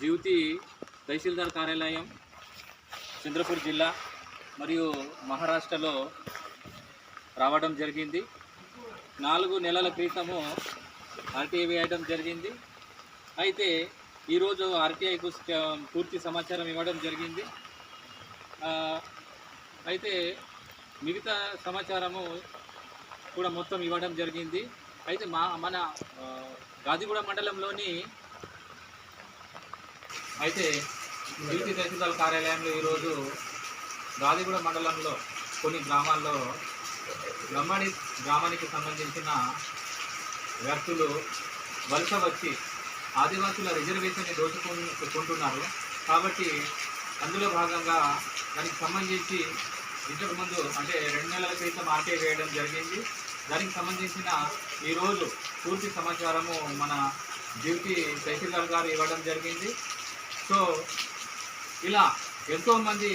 జ్యూతి తహసీల్దార్ కార్యాలయం చంద్రపూర్ జిల్లా మరియు మహారాష్ట్రలో రావడం జరిగింది. నాలుగు నెలల క్రితము ఆర్టీఐ వేయడం జరిగింది. అయితే ఈరోజు ఆర్టీఐకు పూర్తి సమాచారం ఇవ్వడం జరిగింది. అయితే మిగతా సమాచారము కూడా మొత్తం ఇవ్వడం జరిగింది. అయితే మా మన గాదిగూడ మండలంలోని అయితే డ్యూటీ తహసీల్దార్ కార్యాలయంలో ఈరోజు గాదిగూడ మండలంలో కొన్ని గ్రామాల్లో గమ్మడి గ్రామానికి సంబంధించిన వ్యక్తులు వలస వచ్చి ఆదివాసుల రిజర్వేషన్ని దోచుకుంటున్నారు. కాబట్టి అందులో భాగంగా దానికి సంబంధించి ఇంతకుముందు అంటే రెండు నెలల క్రితం ఆర్టీఐ వేయడం జరిగింది. దానికి సంబంధించిన ఈరోజు పూర్తి సమాచారము మన డ్యూటీ తహసీల్దార్ గారు ఇవ్వడం జరిగింది. సో ఇలా ఎంతోమంది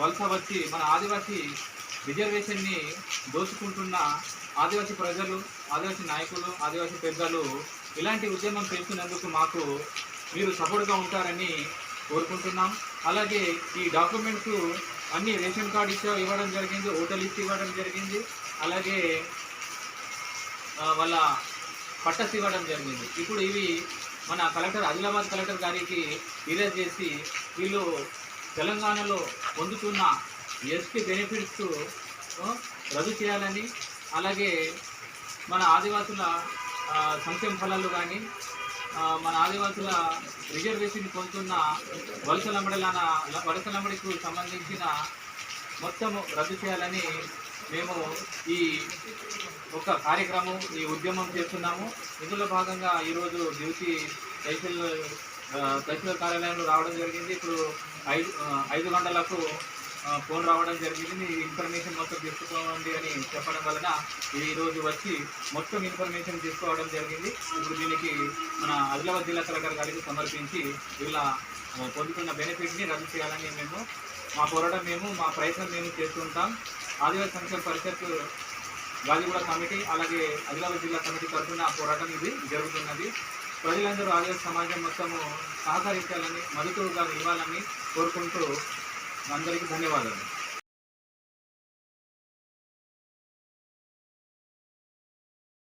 వలస వచ్చి మన ఆదివాసీ రిజర్వేషన్ని దోచుకుంటున్న ఆదివాసీ ప్రజలు ఆదివాసీ నాయకులు ఆదివాసీ పెద్దలు ఇలాంటి ఉద్యమం పెంచినందుకు మాకు మీరు సపోర్ట్గా ఉంటారని కోరుకుంటున్నాం. అలాగే ఈ డాక్యుమెంట్స్ అన్ని రేషన్ కార్డు ఇచ్చా ఇవ్వడం జరిగింది ఓటర్ లిస్ట్ ఇవ్వడం జరిగింది. అలాగే వాళ్ళ పట్టస్ ఇవ్వడం జరిగింది. ఇప్పుడు ఇవి మన కలెక్టర్ ఆదిలాబాద్ కలెక్టర్ గారికి ఫిర్యాదు చేసి వీళ్ళు తెలంగాణలో పొందుతున్న ఎస్టీ బెనిఫిట్స్ రద్దు చేయాలని అలాగే మన ఆదివాసుల సంక్షేమ ఫలాలు కానీ మన ఆదివాసుల రిజర్వేషన్ పొందుతున్న వలసల మండలాన వలసల మండలికి సంబంధించిన మొత్తం రద్దు చేయాలని మేము ఈ ఒక కార్యక్రమం ఈ ఉద్యమం చేస్తున్నాము. ఇందులో భాగంగా ఈరోజు డ్యూటీ తహసీల్ తహసీల్ కార్యాలయంలో రావడం జరిగింది. ఇప్పుడు ఐదు ఐదు గంటలకు ఫోన్ రావడం జరిగింది. మీ ఇన్ఫర్మేషన్ మొత్తం తీసుకోండి అని చెప్పడం వలన ఈరోజు వచ్చి మొత్తం ఇన్ఫర్మేషన్ తీసుకోవడం జరిగింది. ఇప్పుడు దీనికి మన ఆదిలాబాద్ జిల్లా కలెక్టర్ గారికి సమర్పించి ఇలా పొందుతున్న బెనిఫిట్ని రద్దు చేయాలని మేము మా పోరాటం మేము మా ప్రయత్నం మేము చేస్తుంటాం. ఆదివాసీ సంక్షేమ పరిషత్ గాజీగూడ కమిటీ అలాగే ఆదిలాబాద్ జిల్లా కమిటీ తరఫున పోరాటం ఇది జరుగుతున్నది. ప్రజలందరూ ఆదివాసీ సమాజం మొత్తము సహకరించాలని మద్దతుగా ఇవ్వాలని కోరుకుంటూ అందరికీ ధన్యవాదాలు.